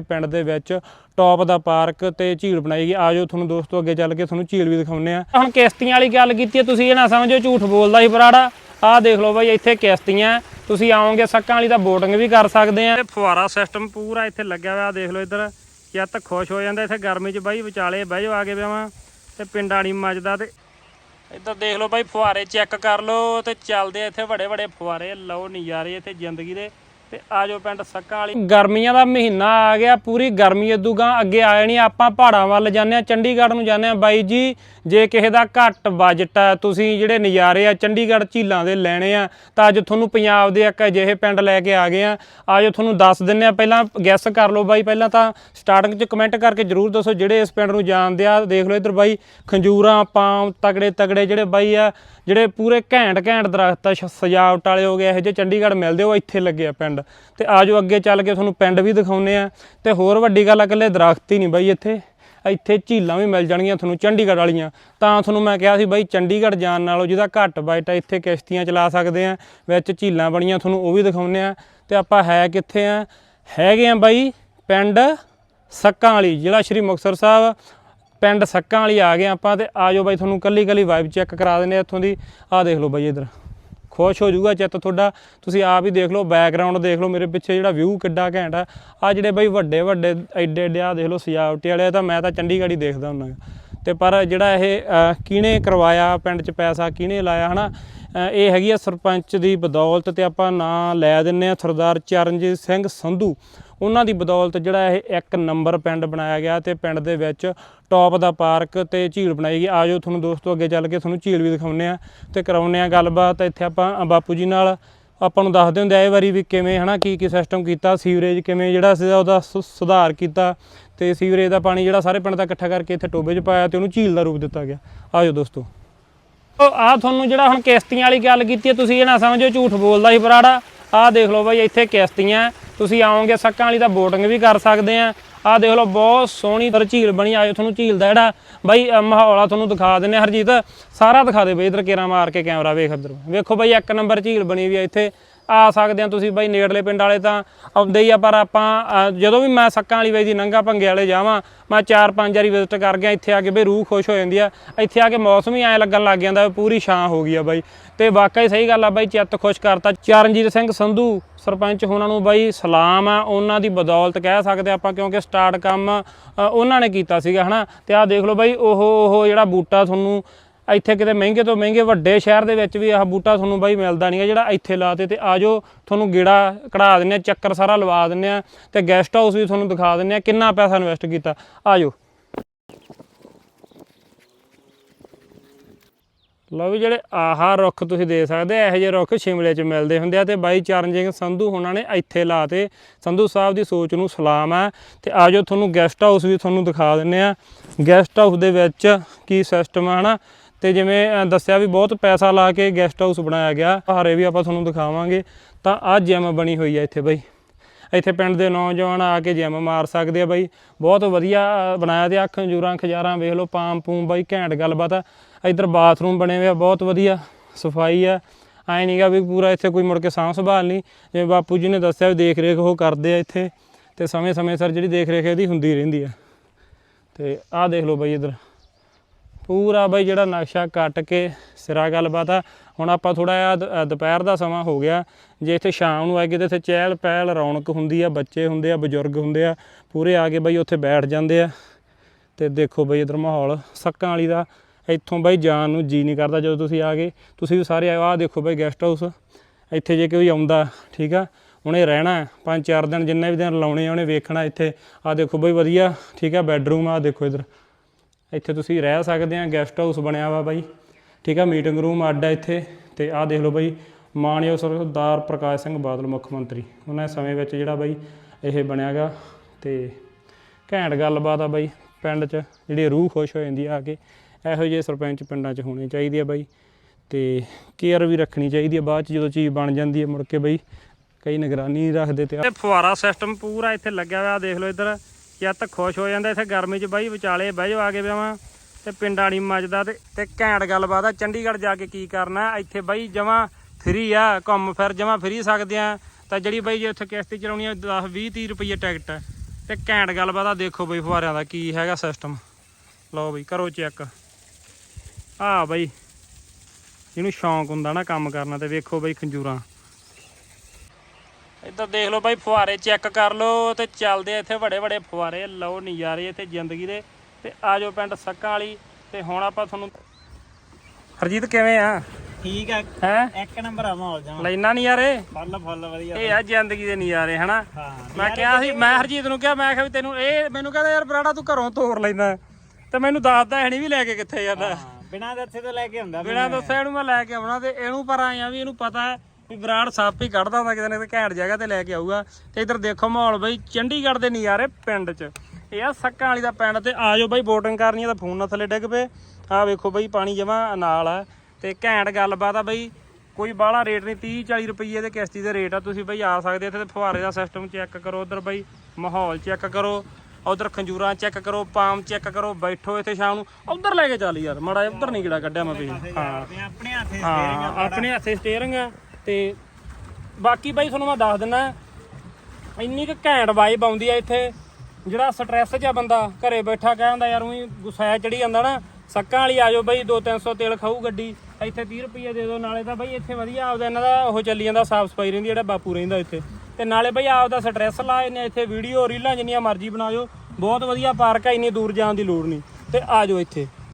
ਪਿੰਡ ਦੇ ਵਿੱਚ ਟੌਪ ਦਾ ਪਾਰਕ ਤੇ ਝੀਲ ਬਣਾਈ ਗਈ। ਆਜੋ ਤੁਹਾਨੂੰ ਦੋਸਤੋ ਅੱਗੇ ਚੱਲ ਕੇ ਤੁਹਾਨੂੰ ਝੀਲ ਵੀ ਦਿਖਾਉਂਦੇ ਆ ਹੁਣ ਕਿਸ਼ਤੀਆਂ ਵਾਲੀ ਗੱਲ ਕੀਤੀ ਹੈ, ਤੁਸੀਂ ਇਹ ਨਾ ਸਮਝੋ ਝੂਠ ਬੋਲਦਾ ਸੀ ਬਰਾੜਾ ਆਹ ਦੇਖ ਲਓ ਬਾਈ, ਇੱਥੇ ਕਿਸ਼ਤੀਆਂ ਤੁਸੀਂ ਆਓਗੇ, ਸੱਕਾਂ ਵਾਲੀ ਤਾਂ ਬੋਟਿੰਗ ਵੀ ਕਰ ਸਕਦੇ ਆ ਤੇ ਫੁਆਰਾ ਸਿਸਟਮ ਪੂਰਾ ਇੱਥੇ ਲੱਗਿਆ ਹੋਇਆ ਦੇਖ ਲਓ ਇੱਧਰ। ਚਿੱਤ ਖੁਸ਼ ਹੋ ਜਾਂਦਾ, ਇੱਥੇ ਗਰਮੀ 'ਚ ਬਾਈ ਵਿਚਾਲੇ ਬਹਿ ਜਾਓ ਆ ਕੇ ਵਿਆਵਾਂ ਤੇ ਪਿੰਡਾਂ ਨਹੀਂ ਮੱਜਦਾ ਤੇ ਇੱਧਰ ਦੇਖ ਲਓ ਬਾਈ, ਫੁਹਾਰੇ ਚੈੱਕ ਕਰ ਲਓ ਤੇ ਚੱਲਦੇ ਇੱਥੇ ਵੱਡੇ ਵੱਡੇ ਫੁਆਰੇ ਲਓ ਨਜ਼ਾਰੇ ਇੱਥੇ ਜ਼ਿੰਦਗੀ ਦੇ। ਤੇ ਆਜੋ ਪਿੰਡ ਸੱਕਾਂ ਵਾਲੀ। ਗਰਮੀਆਂ ਦਾ ਮਹੀਨਾ ਆ ਗਿਆ, ਪੂਰੀ ਗਰਮੀ ਇਦੂਗਾ ਅੱਗੇ ਆ ਜਾਣੀ, ਆਪਾਂ ਪਹਾੜਾਂ ਵੱਲ ਜਾਂਦੇ ਆ ਚੰਡੀਗੜ੍ਹ ਨੂੰ ਜਾਂਦੇ ਆ ਬਾਈ ਜੀ, ਜੇ ਕਿਸੇ ਦਾ ਘੱਟ ਬਜਟ ਆ ਤੁਸੀਂ ਜਿਹੜੇ ਨਜ਼ਾਰੇ ਆ ਚੰਡੀਗੜ੍ਹ ਝੀਲਾਂ ਦੇ ਲੈਣੇ ਆ, ਤਾਂ ਅੱਜ ਤੁਹਾਨੂੰ ਪੰਜਾਬ ਦੇ ਇੱਕ ਅਜਿਹੇ ਪਿੰਡ ਲੈ ਕੇ ਆ ਗਏ ਆ। ਆਜੋ ਤੁਹਾਨੂੰ ਦੱਸ ਦਿੰਨੇ ਆ, ਪਹਿਲਾਂ ਗੈਸ ਕਰ ਲਓ ਬਾਈ, ਪਹਿਲਾਂ ਤਾਂ ਸਟਾਰਟਿੰਗ 'ਚ ਕਮੈਂਟ ਕਰਕੇ ਜਰੂਰ ਦੱਸੋ ਜਿਹੜੇ ਇਸ ਪਿੰਡ ਨੂੰ ਜਾਣਦੇ ਆ। ਦੇਖ ਲਓ ਇੱਧਰ ਬਾਈ, ਖੰਜੂਰਾਂ, ਪਾਮ, ਤਗੜੇ ਤਗੜੇ ਜਿਹੜੇ ਬਾਈ ਆ, ਜਿਹੜੇ ਪੂਰੇ ਘੈਂਟ ਘੈਂਟ ਦਰਖਤ ਆ ਸਜਾਵਟ ਵਾਲੇ ਹੋ ਗਏ, ਇਹੋ ਜਿਹੇ ਚੰਡੀਗੜ੍ਹ ਮਿਲਦੇ ਹੋ ਇੱਥੇ ਲੱਗੇ ਆ ਪਿੰਡ ਤੇ ਆਜੋ ਅੱਗੇ ਚੱਲ ਕੇ ਤੁਹਾਨੂੰ ਪਿੰਡ ਵੀ ਦਿਖਾਉਨੇ ਆ। ਤੇ ਹੋਰ ਵੱਡੀ ਗੱਲ ਆ, ਇਕੱਲੇ ਦਰਖਤ ਹੀ ਨਹੀਂ ਬਾਈ ਇੱਥੇ। ਇੱਥੇ ਝੀਲਾਂ ਵੀ ਮਿਲ ਜਾਣਗੀਆਂ ਤੁਹਾਨੂੰ ਚੰਡੀਗੜ੍ਹ ਵਾਲੀਆਂ। ਤਾਂ ਤੁਹਾਨੂੰ ਮੈਂ ਕਿਹਾ ਸੀ ਬਾਈ ਚੰਡੀਗੜ੍ਹ ਜਾਣ ਨਾਲੋਂ ਜਿਹਦਾ ਘੱਟ ਬਜਟ ਆ, ਇੱਥੇ ਕਿਸ਼ਤੀਆਂ ਚਲਾ ਸਕਦੇ ਆ, ਵਿੱਚ ਝੀਲਾਂ ਬਣੀਆਂ ਤੁਹਾਨੂੰ ਉਹ ਵੀ ਦਿਖਾਉਨੇ ਆ। ਤੇ ਆਪਾਂ ਹੈ ਕਿੱਥੇ ਆ? ਹੈਗੇ ਆ ਬਾਈ ਪਿੰਡ ਸੱਕਾਂ ਵਾਲੀ, ਜ਼ਿਲ੍ਹਾ ਸ਼੍ਰੀ ਮੁਕਤਸਰ ਸਾਹਿਬ। ਪਿੰਡ ਸੱਕਾਂ ਵਾਲੀ ਆ ਗਏ ਆਪਾਂ ਤੇ ਆਜੋ ਬਾਈ ਤੁਹਾਨੂੰ ਕੱਲੀ ਕੱਲੀ ਵਾਈਬ ਚੈੱਕ ਕਰਾ ਦਿੰਦੇ ਆ ਇੱਥੋਂ ਦੀ। ਆ ਦੇਖ ਲਓ ਬਾਈ ਇਧਰ। ਖੁਸ਼ ਹੋ ਜਾਊਗਾ ਚਿੱਤ ਤੁਹਾਡਾ। ਤੁਸੀਂ ਆਪ ਹੀ ਦੇਖ ਲਓ ਬੈਕਗ੍ਰਾਉਂਡ ਦੇਖ ਲਓ ਮੇਰੇ ਪਿੱਛੇ ਜਿਹੜਾ ਵਿਊ ਕਿੱਡਾ ਘੈਂਟ ਆ। ਆ ਜਿਹੜੇ ਬਈ ਵੱਡੇ ਵੱਡੇ ਐਡੇ ਐਡੇ ਆ ਦੇਖ ਲਓ ਸਜਾਵਟੀ ਵਾਲੇ ਆ ਤਾਂ ਮੈਂ ਤਾਂ ਚੰਡੀਗੜ੍ਹ ਹੀ ਦੇਖਦਾ ਹੁੰਦਾ ਗਾ। ਤੇ ਪਰ ਜਿਹੜਾ ਇਹ ਕਿਹਨੇ ਕਰਵਾਇਆ ਪਿੰਡ 'ਚ ਪੈਸਾ ਕਿਹਨੇ ਲਾਇਆ ਹਨਾ? ਅਹ, ਇਹ ਹੈਗੀ ਆ ਸਰਪੰਚ ਦੀ ਬਦੌਲਤ ਤੇ ਆਪਾਂ ਨਾਂ ਲੈ ਦਿੰਨੇ ਆ ਸਰਦਾਰ ਚਰਨਜੀਤ ਸਿੰਘ ਸੰਧੂ। ਉਹਨਾਂ ਦੀ ਬਦੌਲਤ ਜਿਹੜਾ ਇਹ ਇੱਕ ਨੰਬਰ ਪਿੰਡ ਬਣਾਇਆ ਗਿਆ ਤੇ ਪਿੰਡ ਦੇ ਵਿੱਚ ਟੌਪ ਦਾ ਪਾਰਕ ਤੇ ਝੀਲ ਬਣਾਈ ਗਈ। ਆਜੋ ਤੁਹਾਨੂੰ ਦੋਸਤੋ, ਅੱਗੇ ਚੱਲ ਕੇ ਤੁਹਾਨੂੰ ਝੀਲ ਵੀ ਦਿਖਾਉਂਦੇ ਆ ਤੇ ਕਰਾਉਂਦੇ ਆ ਗੱਲਬਾਤ। ਇੱਥੇ ਆਪਾਂ ਬਾਪੂ ਜੀ ਨਾਲ ਆਪਾਂ ਨੂੰ ਦੱਸਦੇ ਹੁੰਦੇ ਆ ਇਹ ਵਾਰੀ ਵੀ ਕਿਵੇਂ, ਹਨਾ, ਕੀ ਕੀ ਸਿਸਟਮ ਕੀਤਾ ਸੀਵਰੇਜ ਕਿਵੇਂ, ਜਿਹੜਾ ਸੀ ਉਹਦਾ ਸੁ- ਸੁਧਾਰ ਕੀਤਾ ਤੇ ਸੀਵਰੇਜ ਦਾ ਪਾਣੀ ਜਿਹੜਾ ਸਾਰੇ ਪਿੰਡ ਦਾ ਇਕੱਠਾ ਕਰਕੇ ਇੱਥੇ ਟੋਬੇ 'ਚ ਪਾਇਆ ਤੇ ਉਹਨੂੰ ਝੀਲ ਦਾ ਰੂਪ ਦਿੱਤਾ ਗਿਆ। ਆਜੋ ਦੋਸਤੋ। ਆ ਤੁਹਾਨੂੰ ਜਿਹੜਾ ਹੁਣ ਕਿਸ਼ਤੀਆਂ ਵਾਲੀ ਗੱਲ ਕੀਤੀ ਹੈ, ਤੁਸੀਂ ਇਹ ਨਾ ਸਮਝੋ ਝੂਠ ਬੋਲਦਾ ਸੀ ਬਰਾੜਾ ਆਹ ਦੇਖ ਲਓ ਬਾਈ, ਇੱਥੇ ਕਿਸ਼ਤੀਆਂ ਤੁਸੀਂ ਆਓਗੇ ਸੱਕਾਂ ਵਾਲੀ ਤਾਂ ਬੋਟਿੰਗ ਵੀ ਕਰ ਸਕਦੇ ਆ। ਆਹ ਦੇਖ ਲਓ ਬਹੁਤ ਸੋਹਣੀ ਤਰ ਝੀਲ ਬਣੀ ਆਜੋ ਤੁਹਾਨੂੰ ਝੀਲ ਦਾ ਜਿਹੜਾ ਬਾਈ ਅ, ਮਾਹੌਲ ਆ ਤੁਹਾਨੂੰ ਦਿਖਾ ਦਿੰਨੇ ਆ। ਹਰਜੀਤ ਸਾਰਾ ਦਿਖਾ ਦੇ ਬਈ ਇਧਰ ਕੇਰਾ ਮਾਰ ਕੇ ਕੈਮਰਾ ਵੇਖ ਇੱਧਰ। ਵੇਖੋ ਬਾਈ ਇੱਕ ਨੰਬਰ ਝੀਲ ਬਣੀ ਵੀ ਆ ਇੱਥੇ। ਆ ਸਕਦੇ ਆ ਤੁਸੀਂ ਬਾਈ ਨੇੜਲੇ ਪਿੰਡ ਵਾਲੇ ਤਾਂ ਆਉਂਦੇ ਹੀ ਆ, ਪਰ ਆਪਾਂ ਜਦੋਂ ਵੀ ਮੈਂ ਸੱਕਾਂ ਵਾਲੀ ਬਾਈ ਦੀ ਨੰਗਾ ਭੰਗੇ ਵਾਲੇ ਜਾਵਾਂ, ਮੈਂ ਚਾਰ ਪੰਜ ਵਾਰੀ ਵਿਜ਼ਿਟ ਕਰ ਗਿਆ, ਇੱਥੇ ਆ ਕੇ ਬਈ ਰੂਹ ਖੁਸ਼ ਹੋ ਜਾਂਦੀ ਆ, ਇੱਥੇ ਆ ਕੇ ਮੌਸਮ ਹੀ ਐਂ ਲੱਗਣ ਲੱਗ ਜਾਂਦਾ ਪੂਰੀ ਛਾਂ ਹੋ ਗਈ ਆ ਬਾਈ। ਤੇ ਵਾਕਈ ਸਹੀ ਗੱਲ ਆ ਬਾਈ, ਚਿੱਤ ਖੁਸ਼ ਕਰਤਾ। ਚਰਨਜੀਤ ਸਿੰਘ ਸੰਧੂ, ਸਰਪੰਚ ਉਹਨਾਂ ਨੂੰ ਬਾਈ ਸਲਾਮ ਆ, ਉਹਨਾਂ ਦੀ ਬਦੌਲਤ ਕਹਿ ਸਕਦੇ ਆਪਾਂ, ਕਿਉਂਕਿ ਸਟਾਰਟ ਕੰਮ ਉਹਨਾਂ ਨੇ ਕੀਤਾ ਸੀਗਾ, ਹਨਾ। ਤੇ ਆਹ ਦੇਖ ਲਓ ਬਾਈ, ਉਹ ਉਹ ਜਿਹੜਾ ਬੂਟਾ ਤੁਹਾਨੂੰ ਇੱਥੇ ਕਿਤੇ ਮਹਿੰਗੇ ਤੋਂ ਮਹਿੰਗੇ ਵੱਡੇ ਸ਼ਹਿਰ ਦੇ ਵਿੱਚ ਵੀ ਆਹ ਬੂਟਾ ਤੁਹਾਨੂੰ ਬਾਈ ਮਿਲਦਾ ਨਹੀਂ ਹੈ ਜਿਹੜਾ ਇੱਥੇ ਲਾਤੇ ਤੇ ਆਜੋ ਤੁਹਾਨੂੰ ਗੇੜਾ ਕਢਾ ਦਿੰਨੇ ਆ ਚੱਕਰ ਸਾਰਾ ਲਵਾ ਦਿੰਨੇ ਆ ਤੇ ਗੈਸਟ ਹਾਊਸ ਵੀ ਤੁਹਾਨੂੰ ਦਿਖਾ ਦਿੰਨੇ ਆ ਕਿੰਨਾ ਪੈਸਾ ਇਨਵੈਸਟ ਕੀਤਾ। ਆਜੋ ਲਓ ਵੀ ਜਿਹੜੇ ਆਹਾ ਰੁੱਖ ਤੁਸੀਂ ਦੇ ਸਕਦੇ ਆ ਇਹੋ ਜਿਹੇ ਰੁੱਖ ਸ਼ਿਮਲੇ 'ਚ ਮਿਲਦੇ ਹੁੰਦੇ ਆ ਤੇ ਬਾਈ ਚਰਨਜੀਤ ਸੰਧੂ ਉਹਨਾਂ ਨੇ ਇੱਥੇ ਲਾਤੇ ਸੰਧੂ ਸਾਹਿਬ ਦੀ ਸੋਚ ਨੂੰ ਸਲਾਮ ਆ ਤੇ ਆਜੋ ਤੁਹਾਨੂੰ ਗੈਸਟ ਹਾਊਸ ਵੀ ਤੁਹਾਨੂੰ ਦਿਖਾ ਦਿੰਨੇ ਆ ਗੈਸਟ ਹਾਊਸ ਦੇ ਵਿੱਚ ਕੀ ਸਿਸਟਮ ਆ ਹਨਾ ਤੇ ਜਿਵੇਂ ਦੱਸਿਆ ਵੀ ਬਹੁਤ ਪੈਸਾ ਲਾ ਕੇ ਗੈਸਟ ਹਾਊਸ ਬਣਾਇਆ ਗਿਆ। ਹਾਰੇ ਵੀ ਆਪਾਂ ਤੁਹਾਨੂੰ ਦਿਖਾਵਾਂਗੇ। ਤਾਂ ਆਹ ਜਿਮ ਬਣੀ ਹੋਈ ਆ ਇੱਥੇ ਬਾਈ। ਇੱਥੇ ਪਿੰਡ ਦੇ ਨੌਜਵਾਨ ਆ ਕੇ ਜਿਮ ਮਾਰ ਸਕਦੇ ਆ ਬਾਈ। ਬਹੁਤ ਵਧੀਆ ਬਣਾਇਆ ਤੇ ਅੱਖ ਜੂਰਾਂ ਖਜਾਰਾਂ ਵੇਖ ਲਓ, ਪਾਮ ਪੂਮ ਬਾਈ, ਘੈਂਟ ਗੱਲਬਾਤ ਆ। ਇੱਧਰ ਬਾਥਰੂਮ ਬਣੇ ਹੋਏ ਆ, ਬਹੁਤ ਵਧੀਆ ਸਫ਼ਾਈ ਆ। ਐ ਨਹੀਂਗਾ ਵੀ ਪੂਰਾ ਇੱਥੇ ਕੋਈ ਮੁੜ ਕੇ ਸਾਂਭ ਸੰਭਾਲ ਨਹੀਂ ਜਿਵੇਂ ਬਾਪੂ ਜੀ ਨੇ ਦੱਸਿਆ ਵੀ ਦੇਖ ਰੇਖ ਉਹ ਕਰਦੇ ਆ ਇੱਥੇ। ਤੇ ਸਮੇਂ ਸਮੇਂ ਸਿਰ ਜਿਹੜੀ ਦੇਖ ਰੇਖ ਇਹਦੀ ਹੁੰਦੀ ਰਹਿੰਦੀ ਆ। ਤੇ ਆਹ ਦੇਖ ਲਓ ਬਾਈ ਇੱਧਰ। ਪੂਰਾ ਬਾਈ ਜਿਹੜਾ ਨਕਸ਼ਾ ਕੱਟ ਕੇ ਸਿਰਾ ਗੱਲਬਾਤ ਆ। ਹੁਣ ਆਪਾਂ ਥੋੜਾ ਜਿਹਾ ਦ- ਦੁਪਹਿਰ ਦਾ ਸਮਾਂ ਹੋ ਗਿਆ। ਜੇ ਇੱਥੇ ਸ਼ਾਮ ਨੂੰ ਆਏਗੇ ਤੇ ਇੱਥੇ ਚਹਿਲ ਪਹਿਲ ਰੌਣਕ ਹੁੰਦੀ ਆ, ਬੱਚੇ ਹੁੰਦੇ ਆ, ਬਜ਼ੁਰਗ ਹੁੰਦੇ ਆ, ਪੂਰੇ ਆ ਕੇ ਬਾਈ ਉੱਥੇ ਬੈਠ ਜਾਂਦੇ ਆ। ਤੇ ਦੇਖੋ ਬਾਈ ਇਧਰ ਮਾਹੌਲ ਸੱਕਾਂ ਵਾਲੀ ਦਾ। ਇੱਥੋਂ ਬਾਈ ਜਾਣ ਨੂੰ ਜੀ ਨਹੀਂ ਕਰਦਾ ਜਦੋਂ ਤੁਸੀਂ ਆ ਗਏ। ਤੁਸੀਂ ਵੀ ਸਾਰੇ ਆਓ, ਆਹ ਦੇਖੋ ਬਾਈ ਗੈਸਟ ਹਾਊਸ ਇੱਥੇ ਜੇ ਕੋਈ ਆਉਂਦਾ, ਠੀਕ ਆ? ਉਹਨੇ ਰਹਿਣਾ ਪੰਜ ਚਾਰ ਦਿਨ ਜਿੰਨੇ ਵੀ ਦਿਨ ਲਾਉਣੇ ਆ, ਉਹਨੇ ਵੇਖਣਾ ਇੱਥੇ। ਆਹ ਦੇਖੋ ਬਾਈ ਵਧੀਆ, ਠੀਕ ਆ ਬੈੱਡਰੂਮ ਆ ਦੇਖੋ ਇਧਰ। ਇੱਥੇ ਤੁਸੀਂ ਰਹਿ ਸਕਦੇ ਆ ਗੈਸਟ ਹਾਊਸ ਬਣਿਆ ਵਾ ਬਾਈ। ਠੀਕ ਆ ਮੀਟਿੰਗ ਰੂਮ ਅੱਡ ਆ ਇੱਥੇ। ਤੇ ਆਹ ਦੇਖ ਲਓ ਬਾਈ, ਮਾਨਯੋਗ ਸਰਦਾਰ ਪ੍ਰਕਾਸ਼ ਸਿੰਘ ਬਾਦਲ, ਮੁੱਖ ਮੰਤਰੀ। ਉਹਨਾਂ ਦੇ ਸਮੇਂ ਵਿੱਚ ਜਿਹੜਾ ਬਾਈ ਇਹ ਬਣਿਆਗਾ ਤੇ ਘੈਂਟ ਗੱਲਬਾਤ ਆ ਬਾਈ, ਪਿੰਡ 'ਚ ਜਿਹੜੀ ਰੂਹ ਖੁਸ਼ ਹੋ ਜਾਂਦੀ ਆ ਕੇ, ਇਹੋ ਜਿਹੇ ਸਰਪੰਚ ਪਿੰਡਾਂ 'ਚ ਹੋਣੇ ਚਾਹੀਦੇ ਆ ਬਾਈ। ਤੇ ਕੇਅਰ ਵੀ ਰੱਖਣੀ ਚਾਹੀਦੀ ਆ, ਬਾਅਦ 'ਚ ਜਦੋਂ ਚੀਜ਼ ਬਣ ਜਾਂਦੀ ਹੈ ਮੁੜ ਕੇ ਬਾਈ, ਕਈ ਨਿਗਰਾਨੀ ਨਹੀਂ ਰੱਖਦੇ ਤੇ ਫੁਆਰਾ ਸਿਸਟਮ ਪੂਰਾ ਇੱਥੇ ਲੱਗਿਆ ਹੋਇਆ ਦੇਖ ਲਓ ਇੱਧਰ। ਚਿੱਤ ਖੁਸ਼ ਹੋ ਜਾਂਦਾ ਇੱਥੇ ਗਰਮੀ 'ਚ ਬਾਈ, ਵਿਚਾਲੇ ਬਹਿ ਜਾ ਆ ਕੇ ਵਿਆਵਾਂ ਤੇ ਪਿੰਡਾਂ ਨਹੀਂ ਮੱਜਦਾ ਤੇ ਤੇ ਘੈਂਟ ਗੱਲਬਾਤ ਆ, ਚੰਡੀਗੜ੍ਹ ਜਾ ਕੇ ਕੀ ਕਰਨਾ? ਇੱਥੇ ਬਾਈ ਜਮਾਂ ਫਰੀ ਆ, ਘੁੰਮ ਫਿਰ ਜਮਾਂ ਫਰੀ ਸਕਦੇ ਆ। ਤਾਂ ਜਿਹੜੀ ਬਾਈ ਜੇ ਉੱਥੇ ਕਿਸ਼ਤੀ ਚਲਾਉਣੀ ਆ 10 20 30 ਰੁਪਏ ਟਿਕਟ। ਹੈ ਤੇ ਘੈਂਟ ਗੱਲਬਾਤ ਆ, ਦੇਖੋ ਬਈ ਫੁਆਰਿਆਂ ਦਾ ਕੀ ਹੈਗਾ ਸਿਸਟਮ ਲਓ ਬਈ, ਕਰੋ ਚੈੱਕ ਆ ਬਈ ਜਿਹਨੂੰ ਸ਼ੌਂਕ ਹੁੰਦਾ ਨਾ ਕੰਮ ਕਰਨਾ ਤੇ ਵੇਖੋ ਬਈ ਖੰਜੂਰਾਂ। ਇੱਧਰ ਦੇਖ ਲਓ ਬਾਈ ਫੁਹਾਰੇ ਚੈੱਕ ਕਰ ਲਓ ਤੇ ਚੱਲਦੇ ਆ ਇੱਥੇ ਵੱਡੇ ਵੱਡੇ ਫੁਹਾਰੇ। ਲਓ ਨਜ਼ਾਰੇ ਇੱਥੇ ਜ਼ਿੰਦਗੀ ਦੇ। ਤੇ ਆਜੋ ਪਿੰਡ ਸੱਕਾਂ ਵਾਲੀ ਤੇ ਹੁਣ ਆਪਾਂ ਤੁਹਾਨੂੰ ਹਰਜੀਤ ਕਿਵੇਂ ਆ? ਠੀਕ ਆ। ਹੈ? ਇੱਕ ਨੰਬਰ ਆ ਮਾਹੌਲ ਜਮਾ। ਲੈਣਾ ਨਜ਼ਾਰੇ? ਫੁੱਲ ਫੁੱਲ ਵਧੀਆ। ਇਹ ਆ ਜ਼ਿੰਦਗੀ ਦੇ ਨਜ਼ਾਰੇ ਹਨਾ? ਮੈਂ ਕਿਹਾ ਸੀ ਮੈਂ ਹਰਜੀਤ ਨੂੰ ਕਿਹਾ ਮੈਂ ਕਿਹਾ ਵੀ ਤੈਨੂੰ ਇਹ ਮੈਨੂੰ ਕਹਿੰਦਾ ਯਾਰ ਬਰਾੜਾ ਤੂੰ ਘਰੋਂ ਤੋਰ ਲੈਂਦਾ ਤੇ ਮੈਨੂੰ ਦੱਸਦਾ ਹੈ ਨਹੀਂ ਵੀ ਲੈ ਕੇ ਕਿੱਥੇ ਜਾਂਦਾ। ਬਿਨਾਂ ਦੱਸੇ ਤੋਂ ਲੈ ਕੇ ਹੁੰਦਾ। ਬਿਨਾਂ ਦੱਸਿਆ ਇਹਨੂੰ ਮੈਂ ਲੈ ਕੇ ਆਉਣਾ ਤੇ ਇਹਨੂੰ ਪਰ ਆਇਆ ਵੀ ਇਹਨੂੰ ਪਤਾ ਹੈ ਬਰਾੜ ਸੱਪ ਹੀ ਕੱਢਦਾ ਹੁੰਦਾ ਕਿਤੇ ਨਾ ਕਿਤੇ ਘੈਂਟ ਜਗ੍ਹਾ ਤੇ ਲੈ ਕੇ ਆਊਗਾ। ਤੇ ਇੱਧਰ ਦੇਖੋ ਮਾਹੌਲ ਬਈ ਚੰਡੀਗੜ੍ਹ ਦੇ ਨਜ਼ਾਰੇ ਪਿੰਡ 'ਚ। ਇਹ ਆ ਸੱਕਾਂ ਵਾਲੀ ਦਾ ਪਿੰਡ ਤੇ ਆਜੋ ਬਈ ਬੋਟਿੰਗ ਕਰਨੀ ਆ ਤਾਂ ਫੋਨ ਨਾ ਥੱਲੇ ਡਿੱਗ ਪਏ। ਆਹ ਵੇਖੋ ਬਈ ਪਾਣੀ ਜਮਾ ਨਾਲ ਆ। ਤੇ ਘੈਂਟ ਗੱਲਬਾਤ ਆ ਬਈ ਕੋਈ ਬਾਹਲਾ ਰੇਟ ਨਹੀਂ 30 40 ਰੁਪਏ ਦੇ ਕਿਸ਼ਤੀ ਦੇ ਰੇਟ ਆ। ਤੁਸੀਂ ਬਈ ਆ ਸਕਦੇ ਇੱਥੇ ਤੇ ਫੁਹਾਰੇ ਦਾ ਸਿਸਟਮ ਚੈੱਕ ਕਰੋ ਉਧਰ ਬਈ ਮਾਹੌਲ ਚੈੱਕ ਕਰੋ। ਉਧਰ ਖੰਜੂਰਾਂ ਚੈੱਕ ਕਰੋ ਪਾਮ ਚੈੱਕ ਕਰੋ ਬੈਠੋ ਇੱਥੇ ਸ਼ਾਮ ਨੂੰ। ਉਧਰ ਲੈ ਕੇ ਚੱਲ ਯਾਰ ਮੜਾ ਉਧਰ ਨਹੀਂ ਕਿਹੜਾ ਕੱਢਿਆ ਮੈਂ ਵੀ। ਹਾਂ। ਆਪਣੇ ਹੱਥੇ ਹਾਂ ਆਪਣੇ ਹੱਥੇ ਸਟੀਅਰਿੰਗ ਆ। ਤੇ ਬਾਕੀ ਬਾਈ ਤੁਹਾਨੂੰ ਮੈਂ ਦੱਸ ਦਿੰਦਾ, ਇੰਨੀ ਕੁ ਘੈਂਟ ਵਾਈਬ ਆਉਂਦੀ ਆ ਇੱਥੇ। ਜਿਹੜਾ ਸਟ੍ਰੈਸ 'ਚ ਆ ਬੰਦਾ ਘਰੇ ਬੈਠਾ ਕਹਿੰਦਾ ਯਾਰ ਉਹੀ ਗੁੱਸਾ ਚੜੀ ਜਾਂਦਾ ਨਾ, ਸੱਕਾਂ ਵਾਲੀ ਆਜੋ ਬਾਈ 2-300 ਤੇਲ ਖਾਊ ਗੱਡੀ, ਇੱਥੇ 30 ਰੁਪਏ ਦੇ ਦਿਓ, ਨਾਲੇ ਤਾਂ ਬਾਈ ਇੱਥੇ ਵਧੀਆ ਆਪਦਾ ਇਹਨਾਂ ਦਾ ਉਹ ਚੱਲੀ ਜਾਂਦਾ, ਸਾਫ਼ ਸਫ਼ਾਈ ਰਹਿੰਦੀ ਜਿਹੜਾ ਬਾਪੂ ਰਹਿੰਦਾ ਇੱਥੇ। ਤੇ ਨਾਲੇ ਬਾਈ ਆਪਦਾ ਸਟ੍ਰੈਸ ਲਾਏ ਨੇ ਇੱਥੇ ਵੀਡੀਓ ਰੀਲਾਂ ਜਿੰਨੀਆਂ ਮਰਜ਼ੀ ਬਣਾਇਓ ਬਹੁਤ ਵਧੀਆ ਪਾਰਕ ਆ, ਇੰਨੀ ਦੂਰ ਜਾਣ ਦੀ ਲੋੜ ਨਹੀਂ। ਤੇ ਆਜੋ ਇੱਥੇ।